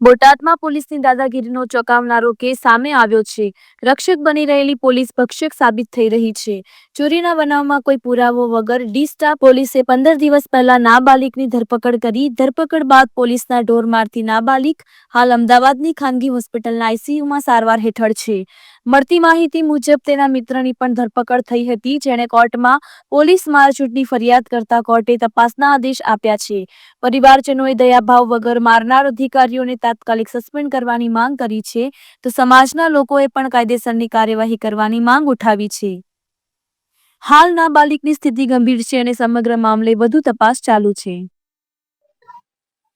બોટાદમાં પોલીસની દાદાગીરીનો ચોંકાવનારો કેસ સામે આવ્યો છે. રક્ષક બની રહેલી પોલીસ ભક્ષક સાબિત થઈ રહી છે. ચોરીના બનાવમાં કોઈ પુરાવો વગર ડી સ્ટાફ પોલીસે પંદર દિવસ પહેલા નાબાલિકની ધરપકડ કરી, ધરપકડ બાદ પોલીસના ઢોર મારતી નાબાલિક હાલ અમદાવાદની ખાનગી હોસ્પિટલના આઈસીયુમાં સારવાર હેઠળ છે. મળતી માહિતી મુજબ તેના મિત્રની પણ ધરપકડ થઈ હતી જેણે કોર્ટમાં પોલીસ મારછૂટની ફરિયાદ કરતા કોર્ટે તપાસના આદેશ આપ્યા છે. પરિવારજનોએ દયાભાવ વગર મારનાર અધિકારીઓને તાત્કાલિક સસ્પેન્ડ કરવાની માંગ કરી છે તો સમાજના લોકોએ પણ કાયદેસરની કાર્યવાહી કરવાની માંગ ઉઠાવી છે. હાલ નાબાલિગની સ્થિતિ ગંભીર છે અને સમગ્ર મામલે વધુ તપાસ ચાલુ છે.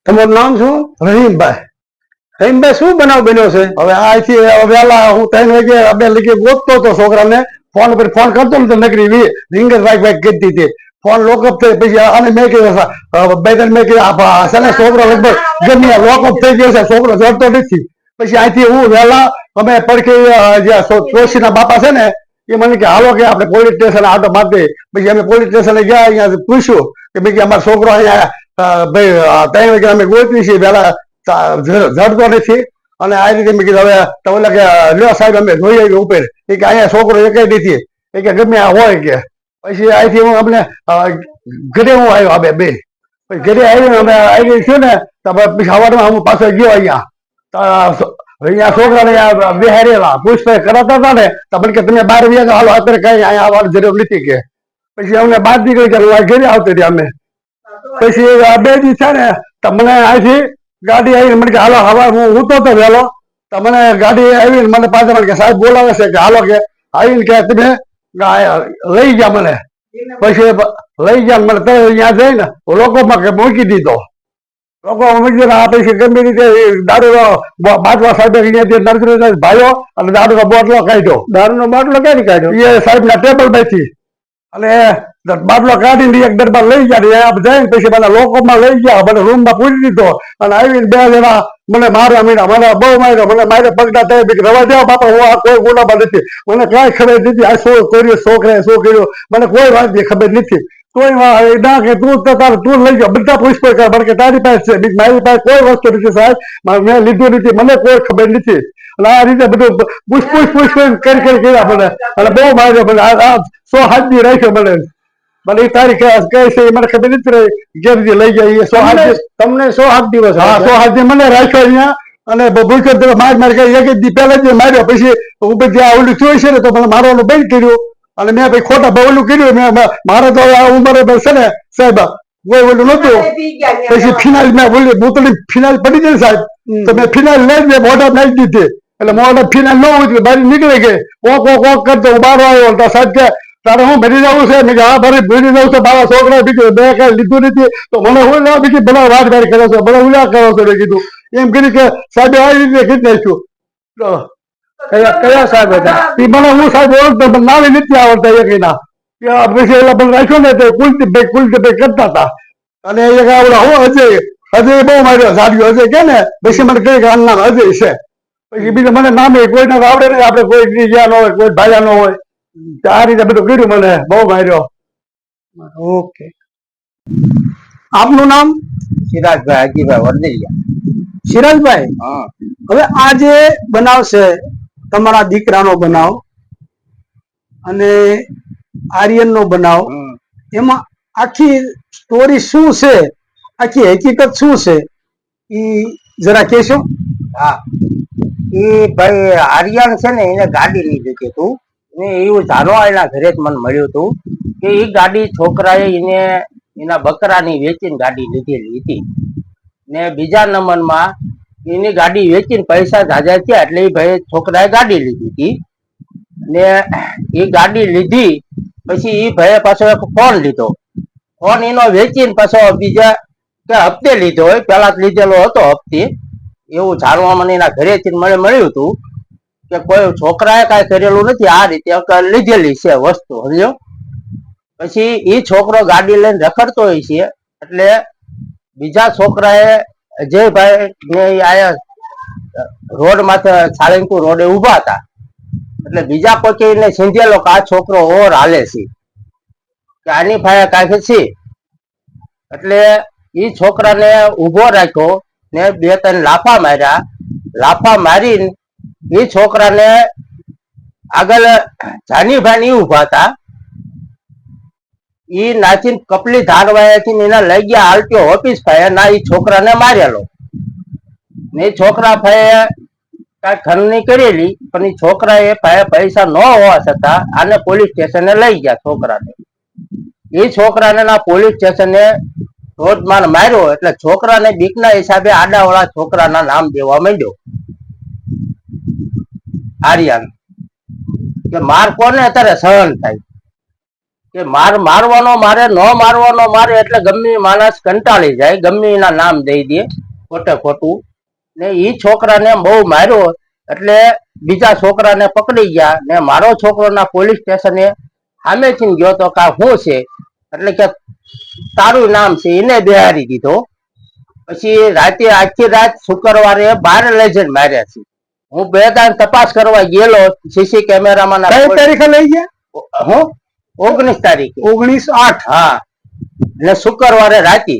તમારું નામ શું? રહીમભાઈ. રહીમભાઈ શું બનાવ બન્યો છે? હવે આથી વહેલા હું ત્રણ વાગે બે લગી ગોતતો હતો છોકરાને. ફોન પર ફોન કરતો ને નકરી વી રિંગર વાગ વાગ કરતી હતી. ફોન લોકઅપ થઈ, પછી અને મેં કીધું બે ત્રણ મેં કીધું છોકરો લગભગ ગમે લોકઅપ થઈ ગયો છે, છોકરો જડતો નથી. પછી અહીંથી હું વહેલા, અમે પડખી જે ચોસીના બાપા છે ને, એ મને કે, હાલો કે આપણે પોલીસ સ્ટેશન આટો મારતે પછી અમે પોલીસ સ્ટેશને ગયા, અહીંયા પૂછ્યું કે ભાઈ અમારો છોકરો અહીંયા ભાઈ ત્રણ વાગે અમે ગોતવી છીએ જ- જડતો નથી. અને આ રીતે મેં કીધું, હવે તમે કે, લ્યો સાહેબ, અમે જોઈ આવી ઉપર. એ કે, અહીંયા છોકરો એક નથી. એ કે, ગમે આ હોય કે. પછી અહીંથી હું અમને ઘરે હું આવ્યો આ બે પછી ઘરે આવીને અમે આવી છું ને પછી સવારમાં હું પાછો ગયો અહીંયા. અહીંયા છોકરાને બિહારેલા પૂછપરછ કરાતા હતા ને, તો કે, તમે બાર વાગ્યા હાલો, અત્યારે કઈ અહીંયા આવવાની જરૂર નથી કે. પછી અમને બહાર નીકળી ગયા ઘરે આવતી હતી અમે. પછી બે દિવસ છે ને, તો મને અહીંથી ગાડી આવીને મને કે હાલો હવા હું ઉતો તો વહેલો. તો મને ગાડી આવીને મને પાછળ મને કે સાહેબ બોલાવે છે. કે હાલો કે. આવીને કે તમે લઈ ગયા મને. પછી લઈ ગયા મને તરત અહીંયા જઈને લોકોમાં કે મૂકી દીધો. લોકો મૂકી દીધો આ પછી ગમે રીતે દારૂ દારૂનો બ- બાટલો સાહેબ અહીંયાથી નરસિંહ ભાઈઓ અને દારૂનો બોટલો કાઢ્યો. દારૂનો બોટલો ક્યાંથી કાઢ્યો? એ સાહેબના ટેબલ બેઠી અને બાટલો કાઢીને એક ડબ્બા લઈ ગયા જઈને પછી બધા લોકોમાં લઈ ગયા મને રૂમમાં પૂરી દીધો અને આવીને બે જણા મને મારવા મીડા મને બહુ માર્યો મને મારે પગડા થાય બીક રવા દેવા બાપા હું આ કોઈ ગુનામાં નથી મને કાંઈ ખબર નથી આ શું કર્યું છોકરાએ શું કર્યું મને કોઈ વાતની ખબર નથી કોઈ વા- એ ના કે તું તો તાર તું લઈ જાઓ બધા પૂછપરછ કરે મને કે તારી પાસે છે મારી પાસે કોઈ વસ્તુ નથી સાહેબ મેં લીધું નથી મને કોઈ ખબર નથી અને આ રીતે બધું પૂછ પૂછ પૂછ પૂછ કરી કરી કર્યા મને અને બહુ માર્યો મને આ સો હાજરી રાખ્યો મને મને એ તારીખ કહે છે એ મને ખબર નથી રહી ઘેરથી લઈ જાય સો તમને તમને સો આઠ દિવસ હા સો હાથની મને રાખ્યો અહીંયા અને ભૂલકર તમે માર માર કરી એક દી પહેલા જ માર્યો પછી હું બધી આ ઓલું થયું છે ને તો મને મારવાનું બંધ કર્યું. અને મેં ભાઈ ખોટા બવલું કર્યું મેં મારે તો આ ઉંમરે બસ છે ને સાહેબ કોઈ ઓલું નતું. પછી ફિનાઇલ મેં બોલી બોતલી ફિનાઇલ પડી ગઈ સાહેબ. તો મેં ફિનાઇલ લઈ મેં મોઢા નાખી દીધી. એટલે મોઢા ફિનાઇલ ન હોય બહાર નીકળી ગઈ. કોક ઓક ઓક કરતો હું બહાર આવ્યો સાહેબ કે તારે હું ભરી જવું છે? મેં હા ભરી ભરી જવું છે મારા છોકરા બીજું બે કઈ લીધું નથી. તો મને હું ના બીજી બધા વાત કરી કરો છો? બધા ઉલ્લા કરો છો? મેં કીધું. એમ કરી કે, સાહેબ, આ રીતે કીધી નાખ્યું કયા કયા સાહેબ હતા? એ મને હું સાહેબ ઓળખતો નામે નથી આવડતા એ કઈ ના પછી એલા પણ રાખ્યો ને તો કુલતી ભાઈ કુલતી ભાઈ કરતા હતા. અને એક આવડે હું, અજય. અજય બહુ માર્યો સાડ્યો અજય કે ને, પછી મને કહે કે, આનું નામ અજય છે. પછી બીજું મને નામે કોઈને તો આવડે નહીં, આપણે કોઈ જ્યાં ન હોય, કોઈ ભાયા ન હોય. આ રીતે બધું કર્યું મને. બહુ માર્યો ઓકે આપનું નામ? સિરાજભાઈ હજીભાઈ વર્દિયા સિરાજભાઈ હવે આ જે બનાવ છે તમારા દીકરાનો બનાવ અને આર્યનનો બનાવ. એમાં આખી સ્ટોરી શું છે? આખી હકીકત શું છે? એ જરા કહેશો? હા. એ ભાઈ આર્યન છે ને એને ગાડી લીધી હતી તું. ને એવું જાણવા એના ઘરે જ મને મળ્યું હતું કે એ ગાડી છોકરાએ એને, એના બકરાની વેચીને ગાડી લીધેલી હતી. ને બીજા નંબરમાં એની ગાડી વેચીને પૈસા જાજા થયા એટલે એ ભાઈ છોકરાએ ગાડી લીધી હતી. ને એ ગાડી લીધી, પછી એ ભાઈએ પાછો એક ફોન લીધો. ફોન એનો વેચીને પાછો બીજા કે હપ્તે લીધો હોય, પેલા જ લીધેલો હતો હપ્તે. એવું જાણવા મને એના ઘરેથી મને મળ્યું હતું. કે કોઈ છોકરાએ કાંઈ કરેલું નથી, આ રીતે લીધેલી છે વસ્તુ, સમજો? પછી એ છોકરો ગાડી લઈને રખડતો હોય છે, એટલે બીજા છોકરાએ અજયભાઈ મેં આયા રોડ માથે સાળંગપુર રોડે ઊભા હતા. એટલે બીજા કોઈ એને સિંધેલો કે આ છોકરો ઓર હાલે છે. કે આની ફાયા કાંઈક છે? એટલે એ છોકરાને ઊભો રાખ્યો ને બે ત્રણ લાફા માર્યા. લાફા મારીને એ છોકરાને આગળ જાનીભાઈ ની ઊભા હતા. ઈ નાચીને કપલી ધારવાયાથી એના લઈ ગયા આલટીઓ ઓફિસ પાસે ના એ છોકરાને મારેલો. ને છોકરા ભાઈએ કાંઈ ખંડણી કરેલી, પણ એ છોકરાએ પાસે પૈસા ન હોવા છતાં આને પોલીસ સ્ટેશને લઈ ગયા છોકરાને. એ છોકરાને ના પોલીસ સ્ટેશને ધોધમાર માર્યો, એટલે છોકરાને બીકના હિસાબે આડાવાળા છોકરાના નામ દેવા માંડ્યો. આર્યન, કે માર કોને અત્યારે સહન થાય? કે માર મારવાનો મારે, ન મારવાનો મારે, એટલે ગમે માણસ કંટાળી જાય, ગમે નામ દઈ દે, ખોટે ખોટું. ને એ છોકરાને બહુ માર્યો, એટલે બીજા છોકરાને પકડી ગયા, ને મારો છોકરો ના પોલીસ સ્ટેશને સામેથી ગયો તો કા શું છે? એટલે કે તારું નામ છે, એને બિહારી દીધો. પછી રાતે આખી રાત શુક્રવારે બાર લેજન્ડ માર્યા છે. હું બે દાન તપાસ કરવા ગયેલો સીસી કેમેરામાં કઈ તારીખે લઈ ગયા? હું? ઓગણીસ તારીખે. ઓગણીસ આઠ. હા. એટલે શુક્રવારે રાતે.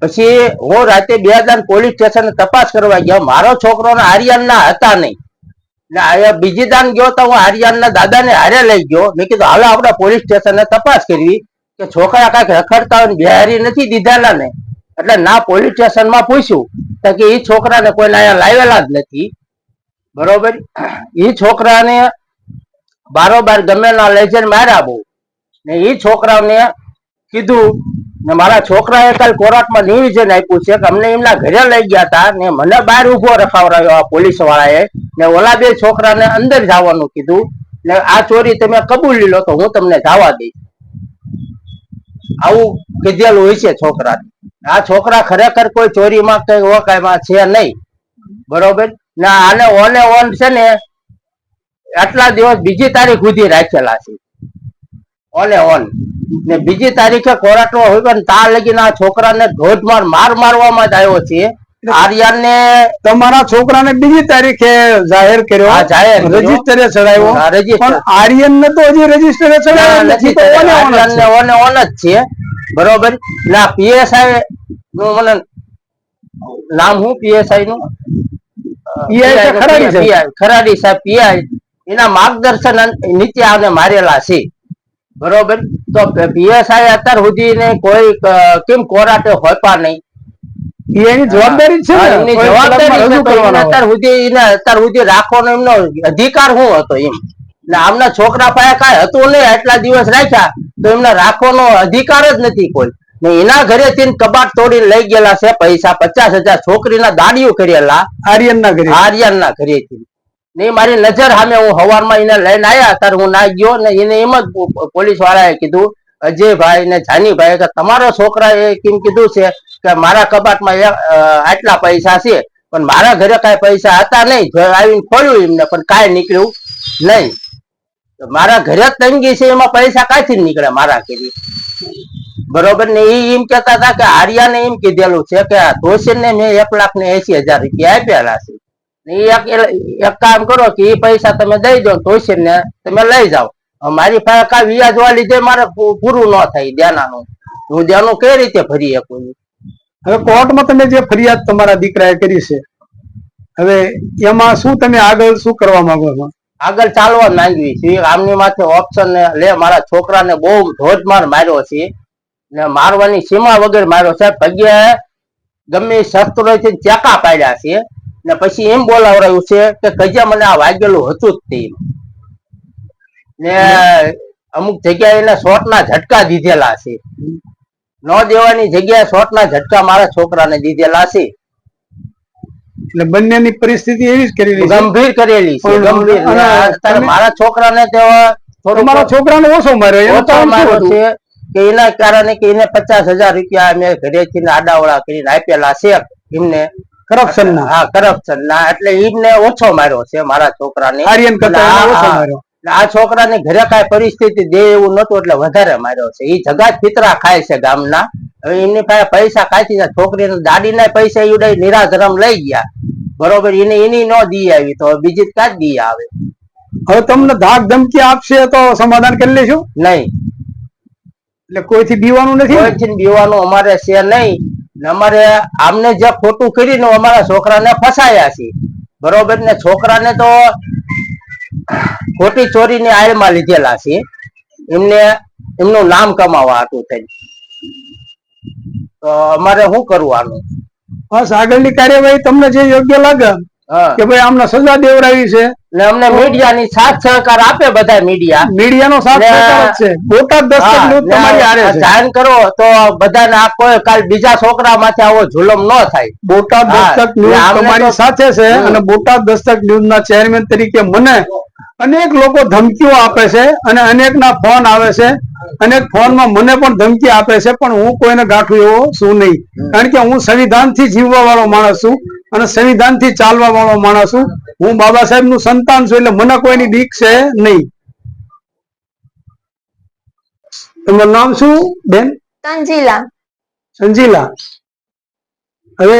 પછી હું રાતે બે દાન પોલીસ સ્ટેશન તપાસ કરવા ગયો. મારો છોકરો આર્યન ના હતા નહીં. એટલે આ બીજી દાન ગયો તો હું આર્યન ના દાદા ને હારે લઈ ગયો. મેં કીધું હાલો આપણે પોલીસ સ્ટેશન તપાસ કરવી. કે છોકરા કંઈક રખડતા હોય ને બિહારી નથી દીધેલા ને. એટલે ના પોલીસ સ્ટેશનમાં પૂછ્યું તો કે એ છોકરાને કોઈને અહીંયા લાવેલા જ નથી. બરોબર? એ છોકરાને બારોબાર ગમે ના લેજે માર્યા બહુ. ને એ છોકરાને કીધું ને મારા છોકરાએ કાલ કોર્ટમાં નિવેદન આપ્યું છે કે અમને એમના ઘરે લઈ ગયા હતા ને મને બહાર ઊભો રખાવડાવ્યો આ પોલીસ વાળાએ. ને ઓલા બે છોકરાને અંદર જવાનું કીધું. ને આ ચોરી તમે કબૂલી લો તો હું તમને જવા દઈશ. આવું કીધેલું હોય છે છોકરા આ છોકરા ખરેખર કોઈ ચોરીમાં કઈ ઓકાયમાં છે નહીં. બરોબર? ને આને ઓને ઓન છે ને, આટલા દિવસ બીજી તારીખ સુધી રાખેલા છે. ઓને ઓન. ને બીજી તારીખે કોરાટો હોય પણ ત્યાં લગીને આ છોકરાને ધોધમાર માર મારવામાં જ આવ્યો છે. આર્યનને તમારા છોકરાને બીજી તારીખે જાહેર કર્યો. જાહેર રજીસ્ટરે ચડાવ્યો. પણ આર્યન ને તો હજી રજીસ્ટરે ચડાવ્યો નથી નથી તો ઓને ઓન જ છે. બરોબર? ના પીએસઆઈ નું મને નામ હું પીએસઆઈ નું? ખરાડી ખરાડી સાહેબ પીઆઈ. એના માર્ગદર્શન નીચે આને મારેલા છે. બરોબર? તો પીએસઆઈ અત્યાર સુધી કોઈ કેમ કોરાટે હોપા નહીં? એની જવાબદારી છે ને. જવાબદારી એને કરવાનો. હોય. અત્યાર સુધી એને અત્યાર સુધી રાખવાનો એમનો અધિકાર શું હતો એમ? આમના છોકરા પાયા કાંઈ હતું નહીં આટલા દિવસ રાખ્યા તો એમને રાખવાનો અધિકાર જ નથી કોઈ. ને એના ઘરેથી કબાટ તોડી લઈ ગયેલા છે પૈસા પચાસ હજાર છોકરીના દાડીઓ કરેલા આર્યન ના ઘરે. આર્યન ના ઘરેથી ને ઈ મારી નજર સામે હું હવારમાં એને લઈને આવ્યા ત્યારે હું ના ગયો ને એને એમ જ પોલીસ વાળાએ કીધું અજયભાઈ ને જાનીભાઈ કે તમારો છોકરાએ કેમ કીધું છે કે મારા કબાટમાં આટલા પૈસા છે, પણ મારા ઘરે કાંઈ પૈસા હતા નહીં. આવીને ખોલ્યું એમને, પણ કાંઈ નીકળ્યું નહીં. મારા ઘરે તંગી છે, એમાં પૈસા કાંઈથી નીકળે મારા ઘરે? બરોબર ને? એ એમ કેતા હતા કે આર્યાને એમ કીધેલું છે કે આ ને મેં એક લાખ ને એસી હજાર રૂપિયા આપેલા છે. એક કામ કરો કે એ પૈસા તમે દઈ દો તોસીન તમે લઈ જાઓ. મારી પાસે કા વ્યાજવા લીધે મારે પૂરું ન થાય દેનાનું હું દેનું કઈ રીતે ભરી શકું? હવે કોર્ટમાં તમે જે ફરિયાદ તમારા દીકરાએ કરી છે, હવે એમાં શું તમે આગળ શું કરવા માંગો છો? આગળ ચાલવા માંગવી છે આમની માથે ઓપ્શન લે, મારા છોકરાને બહુ ધોધમાર માર્યો છે. ને મારવાની સીમા વગર માર્યો છે. પગે ગમે શસ્ત્રોથી ચેકા પાડ્યા છે. ને પછી એમ બોલાવડાયું છે કે કજે મને આ વાગેલું હતું જ તે ને અમુક જગ્યાએ એને ના ઝટકા દીધેલા છે. ન દેવાની જગ્યાએ શોટના ઝટકા મારા છોકરાને દીધેલા છે. એટલે બંનેની પરિસ્થિતિ એવી જ કરેલી ગંભીર કરેલી છે ગંભીર. મારા છોકરાને તો તમારા છોકરાને ઓછો માર્યો ઓછો માર્યો છે કે એના કારણે કે એને પચાસ હજાર રૂપિયા અમે ઘરેથી આડાવડા કરીને આપેલા છે એમને. કરપ્શન ના. હા કરપ્શન ના. એટલે એમને ઓછો માર્યો છે મારા છોકરાને. આર્યન કરતા ઓછો માર્યો. આ છોકરાને ઘરે કાંઈ પરિસ્થિતિ દે એવું નતું એટલે વધારે માર્યો છે. એ જગા પિતરા ખાય છે ગામના. હવે એમની પાસે પૈસા કાચી ના છોકરીને દાડીના પૈસા ઉડાઈ નિરાધરમ લઈ ગયા. બરોબર એને એની ન દી આવી તો બીજી કાચ દી આવે? હવે તમને ધાક ધમકી આપશે તો સમાધાન કરી લેશું નહીં. એટલે કોઈથી બીવાનું નથી? કોઈથી બીવાનું અમારે છે નહીં. અમારે આમને જે ખોટું કરીને અમારા છોકરાને ફસાયા છે. બરોબર ને છોકરાને તો ખોટી ચોરીની આડમાં લીધેલા છે. એમને એમનું નામ કમાવા હતું થઈ તો અમારે શું કરવાનું બસ આગળની કાર્યવાહી તમને જે યોગ્ય લાગે કે ભાઈ આમને સજા દેવડાવી છે. ને અમને મીડિયાની સાથ સહકાર આપે બધા મીડિયા. મીડિયાનો સાથ સહકાર છે. બોટાદ દસ્તક ન્યૂઝ તમારી આરે છે. જાણ કરો તો બધાને આ કોઈ કાલ બીજા છોકરા માથે આવો જુલમ ન થાય. બોટાદ દસ્તક ન્યૂઝ તમારી સાથે છે અને બોટાદ દસ્તક ન્યૂઝ ના ચેરમેન તરીકે મને અનેક લોકો ધમકીઓ આપે છે અને અનેકના ફોન આવે છે. અનેક ફોનમાં મને પણ ધમકી આપે છે પણ હું કોઈને ગાંઠું એવો છું નહીં. કારણ કે હું સંવિધાનથી જીવવા વાળો માણસ છું અને સંવિધાનથી ચાલવા વાળો માણસ છું. હું બાબા સાહેબનું સંતાન છું એટલે મને કોઈની બીક છે નહીં. તમારું નામ શું બેન? સંજીલા. હવે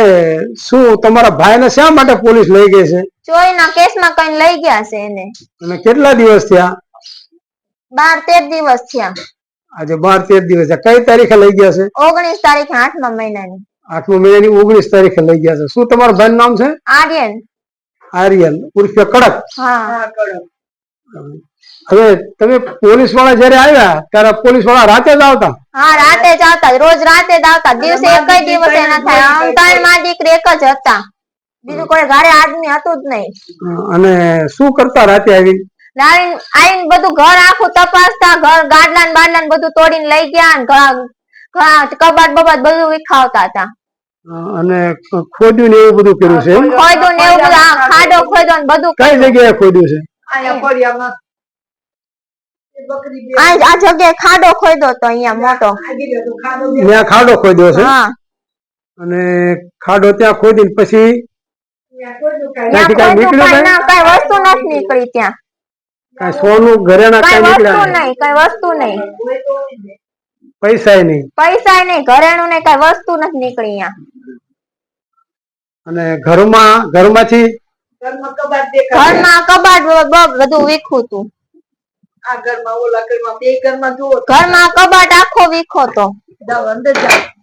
શું તમારા ભાઈને શા માટે પોલીસ લઈ ગઈ છે? ચોરીના કેસમાં કઈ લઈ ગયા છે એને? અને કેટલા દિવસ થયા? બાર તેર દિવસ થયા. આજે બાર તેર દિવસ થયા. કઈ તારીખે લઈ ગયા છે? ઓગણીસ તારીખે આઠમા મહિનાની. આઠમા મહિનાની ઓગણીસ તારીખે લઈ ગયા છે. શું તમારું ભાઈનું નામ છે? આર્યન. આર્યન. ઉર્ફે કડક. હા. હવે તમે પોલીસવાળા જયારે આવ્યા ત્યારે પોલીસવાળા રાતે જ આવતા? હા રાતે જ આવતા. રોજ રાતે જ આવતા. દિવસે એક જ દિવસે ના થાય. આમ ત્રણમાં દીકરી એક જ હતા. બીજું કોઈ ઘરે આદમી હતું જ નહીં. અને શું કરતા રાતે આવી? આવીને બધું ઘર આખું તપાસતા ઘર ગાડલા ને બાડલા ને બધું તોડીને લઈ ગયા ને ઘ- ઘ- કબાટ બબાટ બધું વિખાવતા હતા. અને ખોદ્યું ને એવું બધું કર્યું છે ખોદ્યું ને એવું બધું આ ખાડો ખોદ્યો ને બધું કઈ જગ્યાએ ખોદ્યું છે? આ આ જગ્યાએ ખાડો ખોયદો તો અહીંયા મોટો. ત્યાં ખાડો ખોદ્યો છે? હા. અને ખાડો ત્યાં ખોદીને પછી ત્યાં કાંઈ વસ્તુ નથી નીકળી ત્યાં. કાંઈ સોનું ઘરેણા કઈ કઈ નીકળ્યા નહીં. નહીં કઈ વસ્તુ નહીં. પૈસા નહીં. પૈસા નહીં ઘરેણું ને કઈ વસ્તુ નથી નીકળી અહીંયા અને ઘરમાં ઘરમાંથી? ઘરમાં કબાટ બધું વીખું તું. ઘરમાં કબાટ આખો વીખો તો. કબાટ ઘરમાં વીખું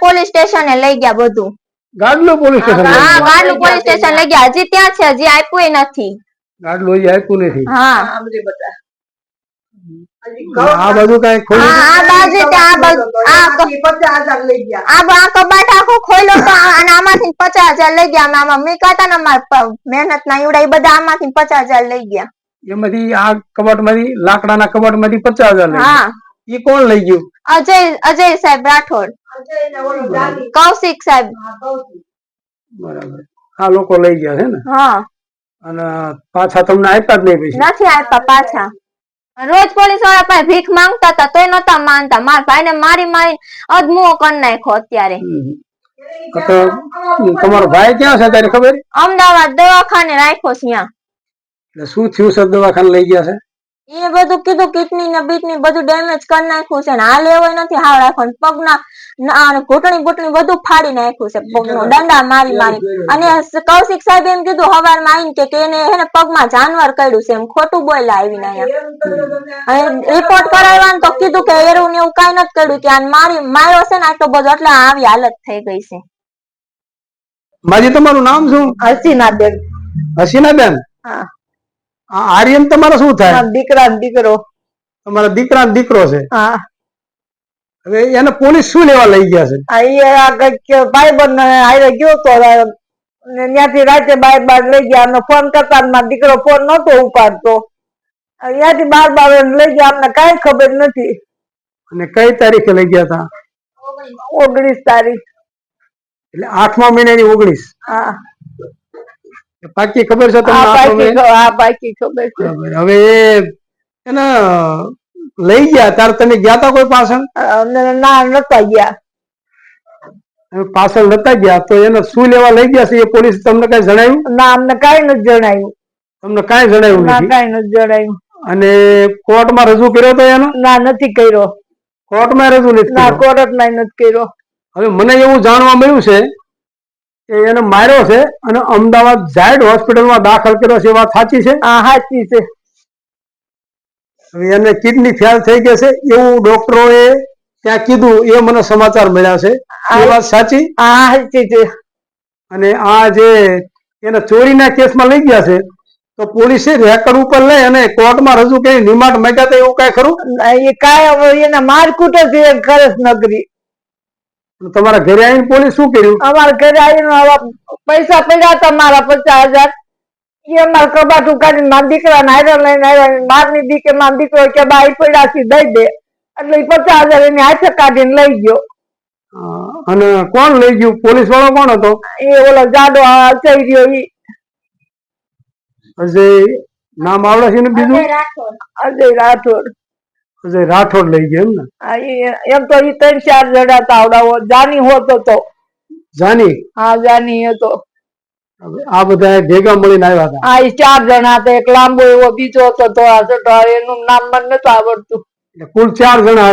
પોલીસ સ્ટેશને લઈ ગયા બધું. ગાડલો પોલીસ સ્ટેશન હા ગાડલું પોલીસ સ્ટેશન લઈ ગયા. હજી ત્યાં છે હજી આપ્યું નથી. ગાડલો હજી આપ્યું નથી. હા. આ બધું કઈ ખોલ્યું આ બાજુ તે આ બાજુ આ ક- આ આ કબાટ આખો ખોલ્યો તો અને આમાંથી પચાસ હજાર લઈ ગયા. અમે આમાં મીકાતા ને અમારા મહેનત ના ઈવડા એ બધા આમાંથી પચાસ હજાર લઈ ગયા. એમાંથી આ કબાટમાંથી લાકડાના કબાટમાંથી પચાસ હજાર હા. એ કોણ લઈ ગયું? અજય અજય સાહેબ રાઠોડ. કૌશિક સાહેબ. બરાબર. આ લોકો લઈ ગયા છે ને? હા. અને પાછા તમને આપ્યા જ નહીં પૈસા? નથી આપ્યા પાછા. રોજ પોલીસવાળા પાસે ભીખ માંગતા હતા તોય નતા માનતા. મારા ભાઈ ને મારી મારી અધમુઓ કરી નાખ્યો અત્યારે. તમારો ભાઈ ક્યાં છે તારે ખબર? અમદાવાદ દવાખાને રાખ્યો છે ત્યાં. એટલે શું થયું છે? દવાખાને લઈ ગયા છે? એ બધું કીધું કિડની ને બીટની બધું ડેમેજ કરી નાખ્યું છે ને હાલ એવો નથી હાવ રાખવાનું. પગના ના- ઘૂંટણી ઘૂંટણી બધું ફાડી નાખ્યું છે પગનું. દંડા મારી મારી. અને કૌશિક સાહેબ એમ કીધું હવારમાં આવીને કે- એને હે પગમાં જાનવર કર્યું છે એમ ખોટું બોલ્યા આવીને અહીંયા. રિપોર્ટ કરાવ્યા તો કીધું કે એરું ને એવું કઈ નથી કર્યું કે આને મારી માર્યો છે ને આટલો બધો એટલે આવી હાલત થઈ ગઈ છે. માજી તમારું નામ શું? હસીના બેન હસીના બેન હા. આર્યન તમારો શું થાય? દીકરા દીકરો. તમારા દીકરા દીકરો છે? હા. હવે એને પોલીસ શું લેવા લઈ ગયા છે? અહીંયા ભાઈબંધ હારે ગયો તો ત્યાંથી રાતે બાર બાર લઈ ગયા. અને ફોન કરતા મારો દીકરો ફોન નતો ઉપાડતો. ત્યાંથી બાર બાર લઈ ગયા. અમને કઈ ખબર નથી. અને કઈ તારીખે લઈ ગયા હતા ઓગણીસ તારીખ. એટલે આઠમા મહિનાની ઓગણીસ. હા. પાકી ખબર છે તમને ખબર હવે એને લઈ ગયા તાર તમે ગયા તા કોઈ પાછળ? ના નતા ગયા. પાછળ નતા ગયા તો એને શું લેવા લઈ ગયા છે? એ પોલીસ તમને કઈ જણાયું? ના અમને કઈ નથી જણાયું. તમને કઈ જણાવ્યું ના કઈ નથી જણાયું. અને કોર્ટમાં રજૂ કર્યો તો એનો? ના નથી કર્યો. કોર્ટમાં રજૂ નથી ના કર્યો? કોર્ટમાં નથી કર્યો. હવે મને એવું જાણવા મળ્યું છે એને માર્યો છે અને અમદાવાદ ઝાયડ હોસ્પિટલમાં દાખલ કર્યો છે એ વાત સાચી છે? આ સાચી છે. એને કિડની ફેલ થઈ ગઈ છે એવું ડોક્ટરોએ ત્યાં કીધું એ મને સમાચાર મળ્યા છે. એ વાત સાચી? આ સાચી છે. અને આ જે એને ચોરીના કેસમાં લઈ ગયા છે તો પોલીસે રેકર્ડ ઉપર લઈ અને કોર્ટમાં રજૂ કરી રિમાન્ડ માંગ્યા તો એવું કઈ ખરું? એ કાંઈ એના મારકૂટ જ કરે નગરી. તમારા ઘરે આવીને પોલીસ શું કર્યું? અમારા ઘરે આવીને પૈસા પડ્યા હતા મારા પચાસ હજાર. એ અમારા કબાટું કાઢીને મારા દીકરા નાયરા લઈને આવ્યા મારની દીકે મારો દીકરો કે બાઈ પડ્યા છે દઈ દે. એટલે પચાસ હજાર એની હાથે કાઢીને લઈ ગયો. અને કોણ લઈ ગયું? પોલીસ વાળો કોણ હતો? એ ઓલો જાડો અચઈ ગયો ઈ. અજય નામ આવડે છે ને બીજું? અજય રાઠોડ. રાઠોડ લઈ ગયો એમ ને? એમ તો ઈ ત્રણ ચાર જણા હતા આવડાવો. જાની હોતો તો જાની? હા જાની હતો તો. આ બધા ભેગા મળીને આવ્યા હતા? આ ચાર જણા હતા. એક લાંબો એવો બીજો હતો તો આ એનું નામ મને નતું આવડતું. કુલ ચાર જણા